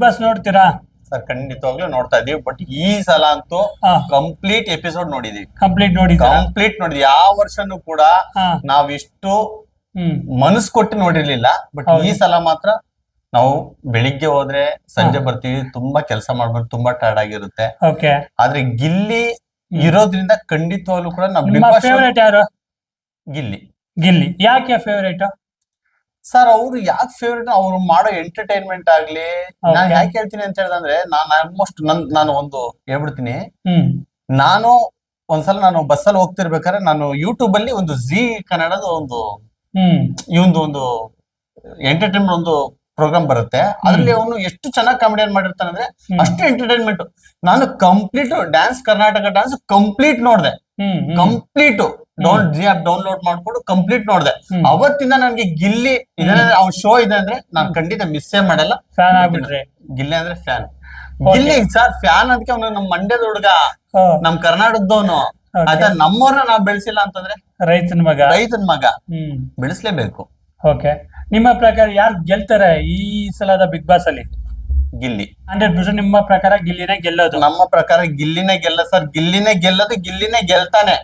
Bus ನೋಡ್ತೀರಾ? Sir ಖಂಡಿತವಾಗ್ಲೂ ನೋಡ್ತಾ ಇದೀವಿ ಬಟ್ ಈ ಸಲ ಅಂತೂ ಹಾ. ಕಂಪ್ಲೀಟ್ ಎಪಿಸೋಡ್ ನೋಡಿದೀವಿ. ಕಂಪ್ಲೀಟ್ ನೋಡಿ ಕಂಪ್ಲೀಟ್ ನೋಡಿದ್ವಿ. ಯಾವ ವರ್ಷನೂ ಕೂಡ ಹಾ. ನಾವಿಷ್ಟು ಹ್ಮ್. ಮನಸ್ ಕೊಟ್ಟು ನೋಡಿರ್ಲಿಲ್ಲ. ಬಟ್ ಹೌದು. ಈ ಸಲ ಮಾತ್ರ ನಾವು ಬೆಳಿಗ್ಗೆ ಹೋದ್ರೆ ಸಂಜೆ ಬರ್ತೀವಿ. ತುಂಬಾ ಕೆಲಸ ಮಾಡ್ಬೇಕು ತುಂಬಾ ಟೈರ್ಡ್ ಆಗಿರುತ್ತೆ. ಓಕೆ ಆದ್ರೆ ಗಿಲ್ಲಿ ಇರೋದ್ರಿಂದ ಖಂಡಿತವಾಗ್ಲೂ ಕೂಡ ನಮ್ಮ ಬಿಗ್ ನಿಮ್ಮ ಬಾಸ್ ಫೇವರೇಟ್ ಯಾರು? ಗಿಲ್ಲಿ. ಗಿಲ್ಲಿ. ಯಾಕೆ ಫೇವರೇಟ್ ಸರ್ ಅವ್ರು ಯಾಕೆ ಫೇವ್ರೇಟ್ ಅವ್ರು ಮಾಡೋ ಎಂಟರ್ಟೈನ್ಮೆಂಟ್ ಆಗ್ಲಿ ನಾನ್ ಯಾಕೆ ಹೇಳ್ತೀನಿ ಅಂತ ಹೇಳಿದ್ರೆ ನಾನು ಆಲ್ಮೋಸ್ಟ್ ನನ್ ನಾನು ಒಂದು ಹೇಳ್ಬಿಡ್ತೀನಿ. ನಾನು ಒಂದ್ಸಲ ನಾನು ಬಸ್ಸಲ್ಲಿ ಹೋಗ್ತಿರ್ಬೇಕಾದ್ರೆ ನಾನು ಯೂಟ್ಯೂಬ್ ಅಲ್ಲಿ ಒಂದು ಜಿ ಕನ್ನಡದ ಒಂದು ಈ ಒಂದು ಒಂದು ಎಂಟರ್ಟೈನ್ಮೆಂಟ್ ಒಂದು ಪ್ರೋಗ್ರಾಮ್ ಬರುತ್ತೆ. ಅದ್ರಲ್ಲಿ ಅವನು ಎಷ್ಟು ಚೆನ್ನಾಗಿ ಕಾಮಿಡಿಯನ್ ಮಾಡಿರ್ತಾನೆ ಅಂದ್ರೆ ಅಷ್ಟು ಎಂಟರ್ಟೈನ್ಮೆಂಟ್ ನಾನು complete dance Karnataka dance complete ನೋಡ್ದೆ. Complete down Zee app download ಮಾಡ್ಕೊಂಡು ಕಂಪ್ಲೀಟ್ ನೋಡ್ದೆ. ಅವತ್ತಿಂದ ನನ್ಗೆ ಗಿಲ್ಲಿ ಅವ್ನ ಶೋ ಇದೆ ಅಂದ್ರೆ ನಾನ್ ಖಂಡಿತ ಮಿಸ್ಸೇ ಮಾಡಲ್ಲ. ಫ್ಯಾನ್ ಆಗ್ಬಿಟ್ರಿ. ಗಿಲ್ಲಿ ಅಂದ್ರೆ ಫ್ಯಾನ್ ಗಿಲ್ಲಿ ಸರ್ ಫ್ಯಾನ್ ಅದಕ್ಕೆ ಅವನು ನಮ್ ಮಂಡ್ಯದ ಹುಡುಗ ನಮ್ ಕರ್ನಾಟಕದವನು. ಅದ ನಮ್ಮವ್ರನ್ನ ನಾವ್ ಬೆಳೆಸಿಲ್ಲ ಅಂತಂದ್ರೆ? ರೈತನ ಮಗ. ರೈತನ ಮಗ. ಹ್ಮ್. ಬೆಳೆಸ್ಲೇಬೇಕು. ಓಕೆ ನಿಮ್ಮ ಪ್ರಕಾರ ಯಾರು ಗೆಲ್ತಾರೆ ಈ ಸಲದ ಬಿಗ್ ಬಾಸ್ ಅಲ್ಲಿ? ಗಿಲ್ಲಿ. ಹಂಡ್ರೆಡ್ ಪರ್ಸೆಂಟ್ ನಿಮ್ಮ ಪ್ರಕಾರ ಗಿಲ್ಲಿನೇ ಗೆಲ್ಲೋದು. ನಮ್ಮ ಪ್ರಕಾರ ಗಿಲ್ಲಿನೇ ಗೆಲ್ಲ ಸರ್ ಗಿಲ್ಲಿನೇ ಗೆಲ್ಲದು ಗಿಲ್ಲಿನೇ ಗೆಲ್ತಾನೆ.